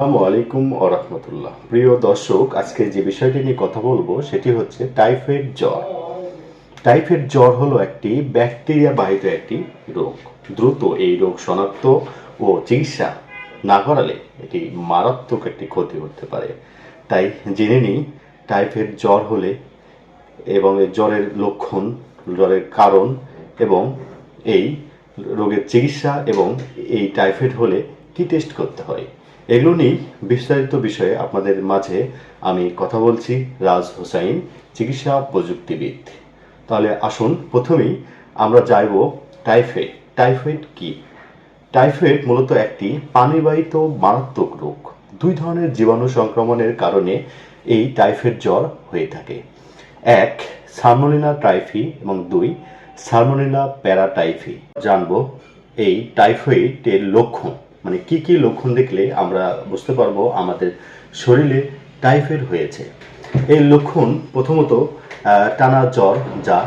আসসালামু আলাইকুম আরহামতুল্লাহ প্রিয় দর্শক, আজকে যে বিষয়টি নিয়ে কথা বলব, সেটি হচ্ছে টাইফয়েড জ্বর। টাইফয়েড জ্বর হলো একটি ব্যাকটেরিয়া বাহিত একটি রোগ। দ্রুত এই রোগ শনাক্ত ও চিকিৎসা না করালে এটি মারাত্মক একটি ক্ষতি করতে পারে। তাই জেনে নিই, টাইফয়েড জ্বর হলে এবং এই জ্বরের লক্ষণ, জ্বরের কারণ এবং এই রোগের চিকিৎসা এবং এই টাইফয়েড হলে কি টেস্ট করতে হয়। এগুলো নিয়েই বিস্তারিত বিষয়ে আপনাদের মাঝে আমি কথা বলছি রাজ হোসাইন, চিকিৎসা প্রযুক্তিবিদ। তাহলে আসুন, প্রথমেই আমরা যাইব টাইফয়েড। টাইফয়েড কি? টাইফয়েড মূলত একটি পানিবাহিত মারাত্মক রোগ। দুই ধরনের জীবাণু সংক্রমণের কারণে এই টাইফয়েড জ্বর হয়ে থাকে। এক, সালমোনেলা টাইফি এবং দুই, সালমোনেলা প্যারাটাইফি। জানব এই টাইফয়েডের লক্ষণ। মানে কি কি লক্ষণ দেখলে আমরা বুঝতে পারব আমাদের শরীরে টাইফয়েড হয়েছে। এই লক্ষণ প্রথমত টানা জ্বর যা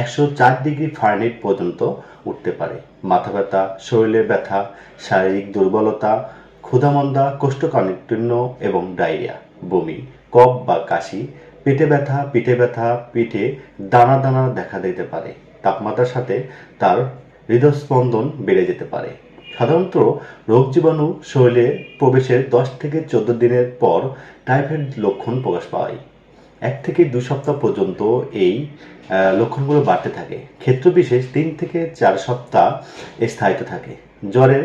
একশো চার ডিগ্রি ফারেনহাইট পর্যন্ত উঠতে পারে। মাথা ব্যথা, শরীরে ব্যথা, শারীরিক দুর্বলতা, ক্ষুধামন্দা, কোষ্ঠকাঠিন্য এবং ডায়রিয়া, বমি, কফ বা কাশি, পেটে ব্যথা, পিঠে ব্যথা, পিঠে দানা দানা দেখা দিতে পারে। তাপমাত্রার সাথে তার হৃদস্পন্দন বেড়ে যেতে পারে। সাধারণত রোগ জীবাণু শরীরে প্রবেশের দশ থেকে চোদ্দ দিনের পর টাইফয়েড লক্ষণ প্রকাশ পায়। এক থেকে দুই সপ্তাহ পর্যন্ত এই লক্ষণগুলো বাড়তে থাকে। ক্ষেত্রবিশেষ তিন থেকে চার সপ্তাহ স্থায়িত থাকে। জ্বরের,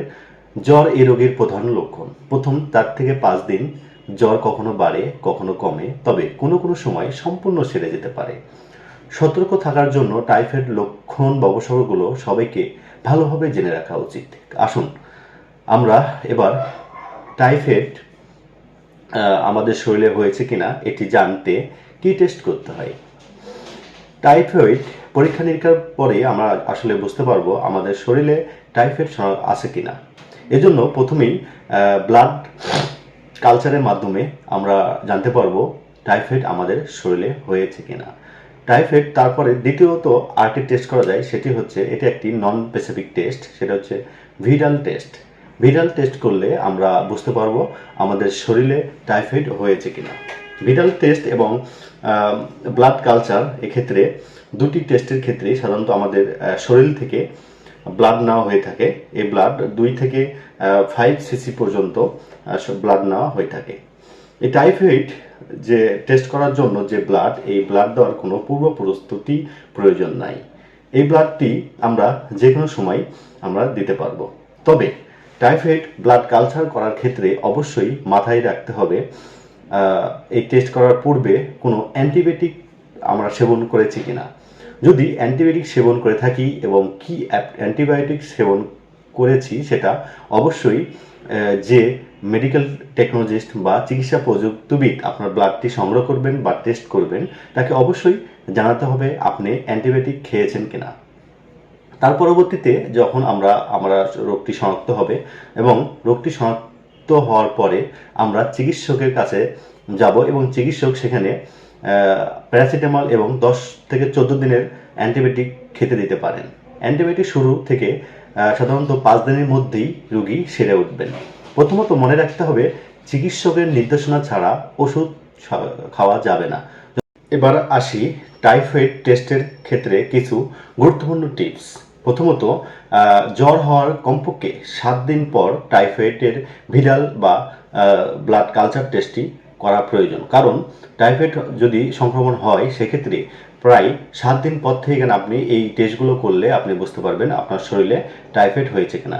জ্বর এই রোগের প্রধান লক্ষণ। প্রথম তার থেকে পাঁচ দিন জ্বর কখনো বাড়ে, কখনো কমে, তবে কোনো কোনো সময় সম্পূর্ণ সেরে যেতে পারে। সতর্ক থাকার জন্য টাইফয়েড লক্ষণ বা উপসর্গগুলো সবাইকে ভালোভাবে জেনে রাখা উচিত। আসুন, আমরা এবার টাইফয়েড আমাদের শরীরে হয়েছে কিনা এটি জানতে কি টেস্ট করতে হয়। টাইফয়েড পরীক্ষা নিরীক্ষার পরে আমরা আসলে বুঝতে পারব আমাদের শরীরে টাইফয়েড আছে কিনা। এজন্য প্রথমেই ব্লাড কালচারের মাধ্যমে আমরা জানতে পারব টাইফয়েড আমাদের শরীরে হয়েছে কিনা। টাইফয়েড, তারপরে দ্বিতীয়ত আরেকটি টেস্ট করা যায়, সেটি হচ্ছে এটি একটি নন স্পেসিফিক টেস্ট সেটা হচ্ছে ভিডাল টেস্ট ভিডাল টেস্ট করলে আমরা বুঝতে পারব আমাদের শরীরে টাইফয়েড হয়েছে কিনা। ভিডাল টেস্ট এবং ব্লাড কালচার এক্ষেত্রে দুটি টেস্টের ক্ষেত্রে সাধারণত আমাদের শরীর থেকে ব্লাড নেওয়া হয়ে থাকে। এই ব্লাড দুই থেকে ফাইভ সিসি পর্যন্ত ব্লাড নেওয়া হয়ে থাকে। এই টাইফয়েড যে টেস্ট করার জন্য যে ব্লাড এই ব্লাড দেওয়ার কোনো পূর্ব প্রস্তুতি প্রয়োজন নাই। এই ব্লাডটি আমরা যে কোনো সময় আমরা দিতে পারব। তবে টাইফয়েড ব্লাড কালচার করার ক্ষেত্রে অবশ্যই মাথায় রাখতে হবে এই টেস্ট করার পূর্বে কোনো অ্যান্টিবায়োটিক আমরা সেবন করেছি কিনা। যদি অ্যান্টিবায়োটিক সেবন করে থাকি এবং কি অ্যান্টিবায়োটিক সেবন করেছি সেটা অবশ্যই যে মেডিকেল টেকনোলজিস্ট বা চিকিৎসা প্রযুক্তিবিদ আপনার ব্লাডটি সংগ্রহ করবেন বা টেস্ট করবেন, তাকে অবশ্যই জানাতে হবে আপনি অ্যান্টিবায়োটিক খেয়েছেন কিনা। তার পরবর্তীতে যখন আমরা আমরা রোগটি শনাক্ত হবে এবং রোগটি শনাক্ত হওয়ার পরে আমরা চিকিৎসকের কাছে যাব এবং চিকিৎসক সেখানে প্যারাসিটামল এবং দশ থেকে চোদ্দ দিনের অ্যান্টিবায়োটিক খেতে দিতে পারেন। অ্যান্টিবায়োটিক শুরু থেকে সাধারণত পাঁচ দিনের মধ্যেই রুগী সেরে উঠবেন। প্রথমত মনে রাখতে হবে, চিকিৎসকের নির্দেশনা ছাড়া ওষুধ খাওয়া যাবে না। এবার আসি টাইফয়েড টেস্টের ক্ষেত্রে কিছু গুরুত্বপূর্ণ টিপস। প্রথমত জ্বর হওয়ার কমপক্ষে সাত দিন পর টাইফয়েডের ভিডাল বা ব্লাড কালচার টেস্টটি করা প্রয়োজন। কারণ টাইফয়েড যদি সংক্রমণ হয়, সেক্ষেত্রে প্রায় সাত দিন পর থেকে আপনি এই টেস্টগুলো করলে আপনি বুঝতে পারবেন আপনার শরীরে টাইফয়েড হয়েছে কিনা।